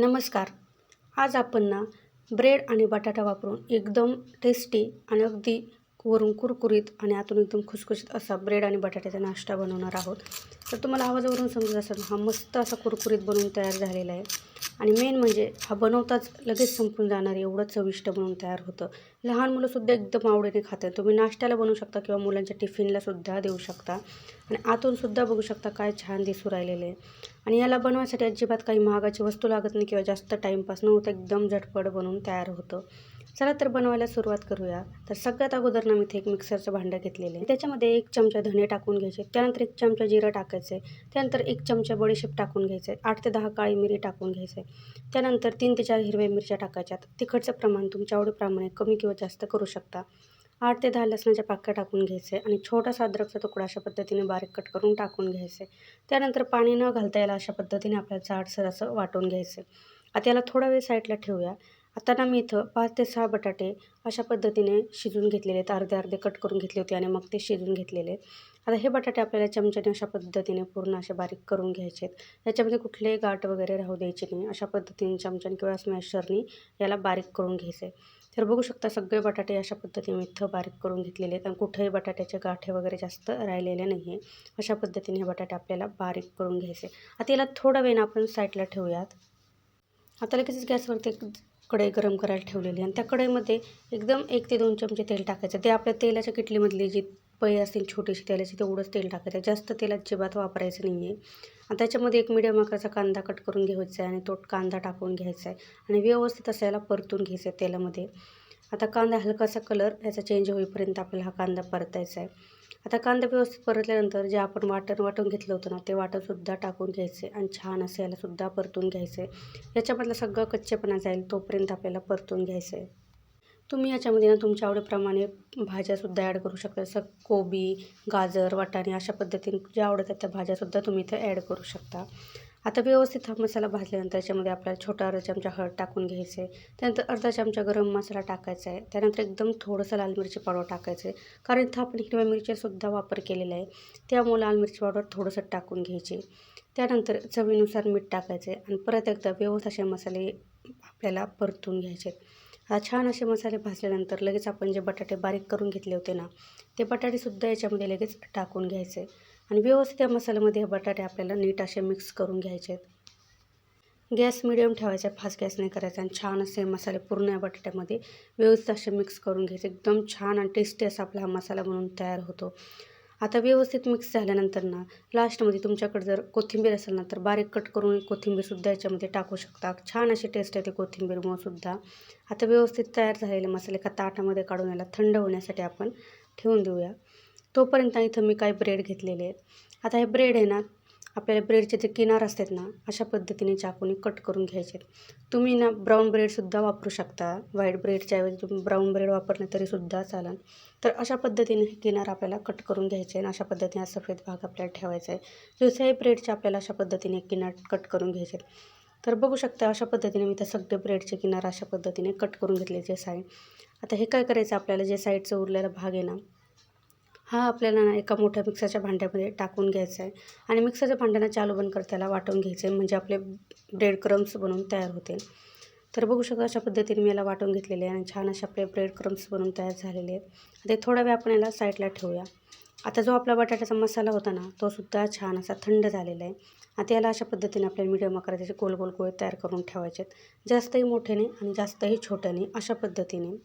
नमस्कार. आज आपण ना ब्रेड आणि बटाटा वापरून एकदम टेस्टी आणि अगदी वरून कुरकुरीत आणि आतून एकदम खुसखुशीत असा ब्रेड आणि बटाट्याचा नाश्ता बनवणार आहोत. तर तुम्हाला आवाजावरून समजत असेल हा मस्त असा कुरकुरीत बनवून तयार झालेला आहे. आणि मेन म्हणजे हा बनवताच लगेच संपून जाणार एवढं चविष्ट बनवून तयार होतं. लहान मुलंसुद्धा एकदम आवडीने खातात. तुम्ही नाश्त्याला बनवू शकता किंवा मुलांच्या टिफिनलासुद्धा देऊ शकता. आणि आतूनसुद्धा बघू शकता काय छान दिसू राहिलेलं आहे. आणि याला बनवायसाठी अजिबात काही महागाची वस्तू लागत नाही किंवा जास्त टाईमपास न होता एकदम झटपट बनवून तयार होतं. चला तर बनवायला सुरुवात करूया. तर सगळ्यात अगोदर ना मी इथे एक मिक्सरचं भांडं घेतलेलं आहे. त्याच्यामध्ये एक चमचा धने टाकून घ्यायचे. त्यानंतर एक चमचा जिरं टाकायचे. त्यानंतर एक चमचा बडीशेप टाकून घ्यायचे. आठ ते दहा काळी मिरी टाकून घ्यायचे. त्यानंतर तीन ते चार हिरव्या मिरच्या टाकायच्यात. तिखटचं प्रमाण तुमच्या आवडीप्रमाणे कमी किंवा जास्त करू शकता. आठ ते दहा लसणाच्या पाक्या टाकून घ्यायचे आणि छोटासा अद्रकचा तुकडा अशा पद्धतीने बारीक कट करून टाकून घ्यायचे. त्यानंतर पाणी न घालता याला अशा पद्धतीने आपल्याला जाडसर असं वाटून घ्यायचं. आता याला थोडा वेळ साईडला ठेवूया. आता ना मी इथं पाच ते सहा बटाटे अशा पद्धतीने शिजून घेतलेले आहेत. अर्धे अर्धे कट करून घेतले होते आणि मग ते शिजून घेतलेले आता हे बटाटे आपल्याला चमच्याने अशा पद्धतीने पूर्ण असे बारीक करून घ्यायचे आहेत. याच्यामध्ये कुठलेही गाठ वगैरे राहू द्यायचे नाही. अशा पद्धतीने चमच्याने किंवा स्मॅशरनी याला बारीक करून घ्यायचे तर बघू शकता सगळे बटाटे अशा पद्धतीने इथं बारीक करून घेतलेले आहेत आणि कुठेही बटाट्याचे गाठे वगैरे जास्त राहिलेले नाही आहे अशा पद्धतीने हे बटाटे आपल्याला बारीक करून घ्यायचे आता याला थोडा वेळ आपण साईडला ठेवूयात. आता लगेच गॅसवरती कढई गरम करायला ठेवलेली आणि त्या कढईमध्ये एकदम एक ते दोन चमचे तेल टाकायचं. ते आपल्या तेलाच्या किटलीमधली जी पै असतील छोटीशी तेलाची तेवढंच तेल टाकायचं. जास्त तेल अजिबात वापरायचं नाही आहे आणि त्याच्यामध्ये एक मिडियम आकाराचा कांदा कट करून घ्यायचा आहे आणि तो कांदा टाकून घ्यायचा आहे. आणि व्यवस्थित असायला परतून घ्यायचं आहे तेलामध्ये. आता कांदा हलकासा कलर याचा चेंज होईपर्यंत आपल्याला हा कांदा परतायचा आहे आता कांदा व्यवस्थित परतल्यानंतर जे आपण वाटण वाटून घेतलं होतं ना ते वाटणसुद्धा टाकून घ्यायचे आणि छान असं यालासुद्धा परतून घ्यायचं. आहे याच्यामधला सगळं कच्चेपणा जाईल तोपर्यंत आपल्याला परतून घ्यायचं आहे तुम्ही याच्यामध्ये ना तुमच्या आवडीप्रमाणे भाज्यासुद्धा ॲड करू शकता. जसं कोबी गाजर वाटाणे अशा पद्धतीने ज्या आवडतात त्या भाज्यासुद्धा तुम्ही इथे ॲड करू शकता. आता व्यवस्थित हा मसाला भाजल्यानंतर याच्यामध्ये आपल्याला छोटा अर्धा चमचा हळद टाकून घ्यायचं आहे त्यानंतर अर्धा चमचा गरम मसाला टाकायचा आहे त्यानंतर एकदम थोडंसं लाल मिरची पावडर टाकायचं आहे कारण इथं आपण हिरव्या मिरचीसुद्धा वापर केलेला आहे. त्यामुळे लाल मिरची पावडर थोडंसं टाकून घ्यायची. त्यानंतर चवीनुसार मीठ टाकायचं आहे आणि परत एकदा व्यवस्थित असे मसाले आपल्याला परतून घ्यायचे आता छान असे मसाले भाजल्यानंतर लगेच आपण जे बटाटे बारीक करून घेतले होते ना ते बटाटेसुद्धा याच्यामध्ये लगेच टाकून घ्यायचे आणि व्यवस्थित या मसाल्यामध्ये हे बटाटे आपल्याला नीट असे मिक्स करून घ्यायचे आहेत. गॅस मिडियम ठेवायचा फास्ट गॅस नाही करायचा आणि छान असे मसाले पूर्ण या बटाट्यामध्ये व्यवस्थित असे मिक्स करून घ्यायचे. एकदम छान आणि टेस्टी असा आपला हा मसाला म्हणून तयार होतो. आता व्यवस्थित मिक्स झाल्यानंतर ना लास्टमध्ये तुमच्याकडे जर कोथिंबीर असेल ना तर बारीक कट करून कोथिंबीरसुद्धा याच्यामध्ये टाकू शकता. छान अशी टेस्ट येते कोथिंबीरमुळंसुद्धा आता व्यवस्थित तयार झालेले मसाले का ताटामध्ये काढून याला थंड होण्यासाठी आपण ठेवून देऊया. तोपर्यंत इथं मी काही ब्रेड घेतलेले आहेत. आता हे ब्रेड आहे ना आपल्याला ब्रेडचे जे किनार असतात ना अशा पद्धतीने चाकूने कट करून घ्यायचे तुम्ही ना ब्राऊन ब्रेडसुद्धा वापरू शकता. व्हाईट ब्रेडच्या ऐवजी तुम्ही ब्राऊन ब्रेड वापरलं तरीसुद्धा चालेल. तर अशा पद्धतीने हे किनार आपल्याला कट करून घ्यायचे आणि अशा पद्धतीने हा सफेद भाग आपल्याला ठेवायचा आहे. दुसऱ्याही ब्रेडचे आपल्याला अशा पद्धतीने किनार कट करून घ्यायचे तर बघू शकता अशा पद्धतीने मी त्या सगळे ब्रेडचे किनार अशा पद्धतीने कट करून घेतले जे साईड आता हे काय करायचं? आपल्याला जे साईडचं उरलेला भाग आहे ना हा आपल्याला ना एका मोठ्या मिक्सरच्या भांड्यामध्ये टाकून घ्यायचा आहे. आणि मिक्सरच्या भांड्यानं चालू बंद करत त्याला वाटून घ्यायचं आहे म्हणजे आपले ब्रेड क्रम्स बनवून तयार होतील तर बघू शकता अशा पद्धतीने मी याला वाटून घेतलेले आहे आणि छान असे आपले ब्रेड क्रम्स बनवून तयार झालेले आहेत. ते थोडा वेळ आपण याला साईडला ठेवूया. आता जो आपला बटाट्याचा मसाला होता ना तो सुद्धा छान असा थंड झालेला आहे. आता याला अशा पद्धतीने आपल्याला मीडियम आकाराचे गोल गोल गोळे तयार करून ठेवायचे आहेत. जास्तही मोठे नाही आणि जास्तही छोट्याने अशा पद्धतीने.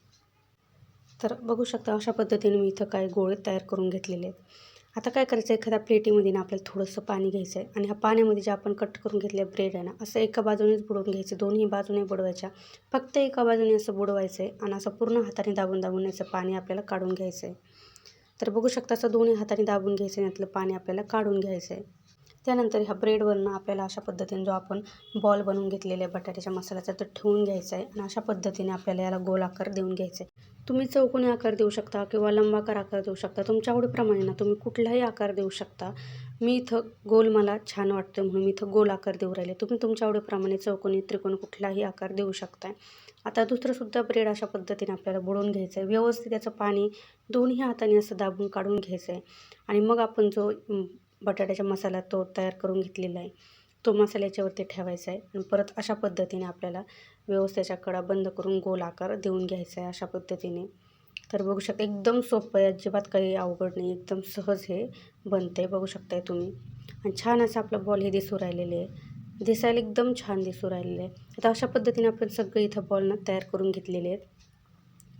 तर बघू शकता अशा पद्धतीने मी इथं काही गोळे तयार करून घेतलेले आहेत. आता काय करायचं एखाद्या प्लेटीमध्ये ना आपल्याला थोडंसं पाणी घ्यायचं आहे आणि ह्या पाण्यामध्ये जे आपण कट करून घेतले ब्रेड आहे ना असं एका बाजूनेच बुडवून घ्यायचं दोन्ही बाजूने बुडवायच्या. फक्त एका बाजूने असं बुडवायचं आहे आणि असं पूर्ण हाताने दाबून दाबून याचं पाणी आपल्याला काढून घ्यायचं आहे तर बघू शकता असं दोन्ही हाताने दाबून घ्यायचं आहे यातलं पाणी आपल्याला काढून घ्यायचं आहे त्यानंतर ह्या ब्रेडवरनं आपल्याला अशा पद्धतीने जो आपण बॉल बनवून घेतलेला आहे बटाट्याच्या मसाल्याचा तो ठेवून घ्यायचा आहे. आणि अशा पद्धतीने आपल्याला याला गोल आकार देऊन घ्यायचा आहे. तुम्ही चौकोनी आकार देऊ शकता किंवा लंबाकार आकार देऊ शकता. तुमच्या आवडीप्रमाणे ना तुम्ही कुठलाही आकार देऊ शकता. मी इथं गोल मला छान वाटतं म्हणून मी इथं गोल आकार देऊ राहिले. तुम्ही तुमच्या आवडीप्रमाणे चौकोनी त्रिकोणी कुठलाही आकार देऊ शकता आता दुसरंसुद्धा ब्रेड अशा पद्धतीने आपल्याला बुडवून घ्यायचं आहे. व्यवस्थित त्याचं पाणी दोन्ही हाताने असं दाबून काढून घ्यायचं आहे. आणि मग आपण जो बटाट्याचा मसाला तो तयार करून घेतलेला आहे. तो मसाला याच्यावरती ठेवायचा आहे आणि परत अशा पद्धतीने आपल्याला व्यवस्थेच्या कडा बंद करून गोल आकार देऊन घ्यायचा आहे अशा पद्धतीने. तर बघू शकता एकदम सोपं आहे अजिबात काही अवघड नाही एकदम सहज हे बनतं आहे बघू शकताय तुम्ही. आणि छान असं आपलं बॉल हे दिसू राहिलेले आहे. दिसायला एकदम छान दिसू राहिलेले आहे. आता अशा पद्धतीने आपण सगळे इथं बॉल ना तयार करून घेतलेले आहेत.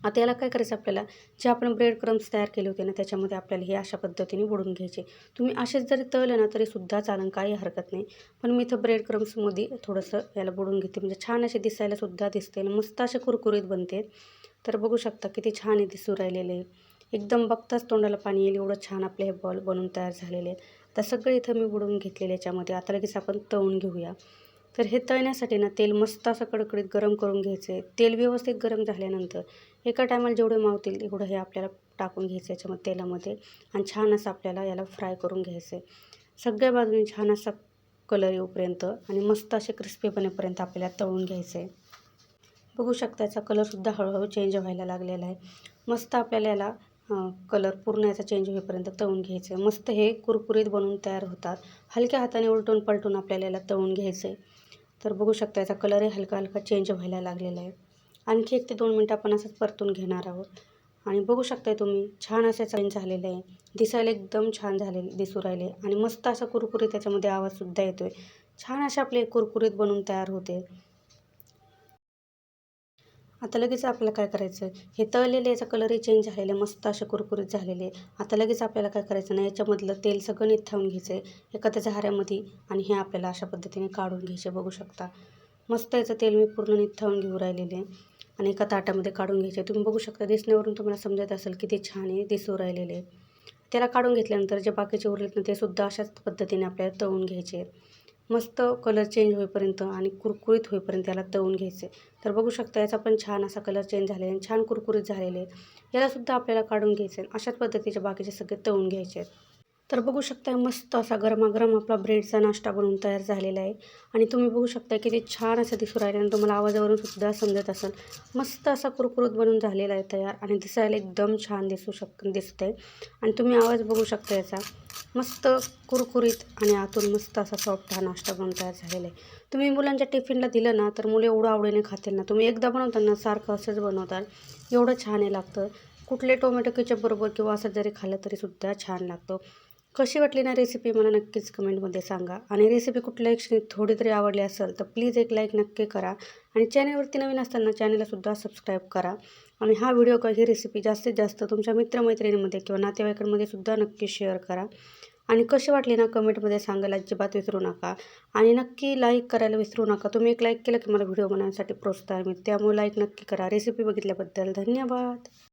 आता याला काय करायचं आपल्याला? जे आपण ब्रेड क्रम्स तयार केले होते ना त्याच्यामध्ये आपल्याला हे अशा पद्धतीने बुडून घ्यायचे. तुम्ही असेच जरी तळले ना तरी सुद्धा चालन काही हरकत नाही. पण मी इथं ब्रेड क्रम्समध्ये थोडंसं याला बुडून घेते. म्हणजे छान असे दिसायला सुद्धा दिसते आणि मस्त असे कुरकुरीत बनते. तर बघू शकता किती छान आहे दिसू राहिलेले. एकदम बघताच तोंडाला पाणी येईल. एवढं छान आपले हे बॉल बनून तयार झालेले आहेत. आता सगळे इथं मी बुडवून घेतलेले याच्यामध्ये. आता लगेच आपण तळून घेऊया. तर हे तळण्यासाठी ना तेल मस्त असं कडकडीत गरम करून घ्यायचं. आहे तेल व्यवस्थित गरम झाल्यानंतर एका टायमाला जेवढे मावतील तेवढं हे आपल्याला टाकून घ्यायचं याच्यामध्ये तेलामध्ये. आणि छान असं आपल्याला याला फ्राय करून घ्यायचं आहे सगळ्या बाजूने छान असा कलर येऊपर्यंत आणि मस्त असे क्रिस्पी बनेपर्यंत आपल्याला तळून घ्यायचं आहे बघू शकता याचा कलरसुद्धा हळूहळू चेंज व्हायला लागलेला आहे. मस्त आपल्याला याला कलर पूर्ण याचा चेंज होईपर्यंत तळून घ्यायचं आहे मस्त हे कुरकुरीत बनवून तयार होतात. हलक्या हाताने उलटून पलटून आपल्याला याला तळून घ्यायचं आहे तर बघू शकता याचा कलरही हलका हलका चेंज व्हायला लागलेला आहे. आणखी एक ते दोन मिनटं आपण असंच परतून घेणार आहोत. आणि बघू शकताय तुम्ही छान असे चेंज झालेले आहे. दिसायला एकदम छान झालेले दिसू राहिले. आणि मस्त असा कुरकुरीत त्याच्यामध्ये आवाजसुद्धा येतो आहे छान असे आपले कुरकुरीत बनून तयार होते. आता लगेच आपल्याला काय करायचं हे तळलेले याचा कलरही चेंज झालेले मस्त असे कुरकुरीत झालेले. आता लगेच आपल्याला काय करायचं नाही याच्यामधलं तेल सगळं निथावून घ्यायचं आहे एखाद्या झाऱ्यामध्ये आणि हे आपल्याला अशा पद्धतीने काढून घ्यायचे बघू शकता. मस्त याचं तेल मी पूर्ण निथावून घेऊ राहिलेले. आहे आणि एका ताटामध्ये काढून घ्यायचे. तुम्ही बघू शकता दिसण्यावरून तुम्हाला समजत असेल किती छान आहे दिसू राहिलेले. त्याला काढून घेतल्यानंतर जे बाकीचे उरलेत ना ते सुद्धा अशाच पद्धतीने आपल्याला तळून घ्यायचे. आहेत मस्त कलर चेंज होईपर्यंत आणि कुरकुरीत होईपर्यंत याला तळून घ्यायचे. तर बघू शकता याचा पण छान असा कलर चेंज झालेला आहे छान कुरकुरीत झालेले. आहेत यालासुद्धा आपल्याला काढून घ्यायचे अशाच पद्धतीचे बाकीचे सगळे तळून घ्यायचे. आहेत तर बघू शकता मस्त असा गरमागरम आपला ब्रेडचा नाश्ता बनवून तयार झालेला आहे. आणि तुम्ही बघू शकता किती छान असं दिसू राहिले आणि तुम्हाला आवाजावरून सुद्धा समजत असेल. मस्त असा कुरकुरीत बनून झालेला आहे तयार आणि दिसायला एकदम छान दिसू शक दिसत आहे आणि तुम्ही आवाज बघू शकता याचा. मस्त कुरकुरीत आणि आतून मस्त असा सॉफ्ट हा नाश्ता बनवून तयार झालेला आहे. तुम्ही मुलांच्या टिफिनला दिलं ना तर मुलं एवढं आवडीने खातील ना. तुम्ही एकदा बनवताना सारखं असंच बनवताल. एवढं छान आहे लागतं. कुठले टोमॅटो केचपबरोबर किंवा असं जरी खाल्लं तरीसुद्धा छान लागतं. कशी वाटली ना रेसिपी मला नक्कीच कमेंटमध्ये सांगा. आणि रेसिपी कुठल्या क्षणी थोडी तरी आवडली असेल तर प्लीज एक लाईक नक्की करा. आणि चॅनलवरती नवीन असताना चॅनललासुद्धा सबस्क्राईब करा. आणि हा व्हिडिओ का ही रेसिपी जास्तीत जास्त तुमच्या मित्रमैत्रिणीमध्ये किंवा नातेवाईकांमध्ये सुद्धा नक्की शेअर करा. आणि कशी वाटली ना कमेंटमध्ये सांगायला अजिबात विसरू नका. आणि नक्की लाईक करायला विसरू नका. तुम्ही एक लाईक केलं की मला व्हिडिओ बनवण्यासाठी प्रोत्साहन मिळते. त्यामुळे लाईक नक्की करा. रेसिपी बघितल्याबद्दल धन्यवाद.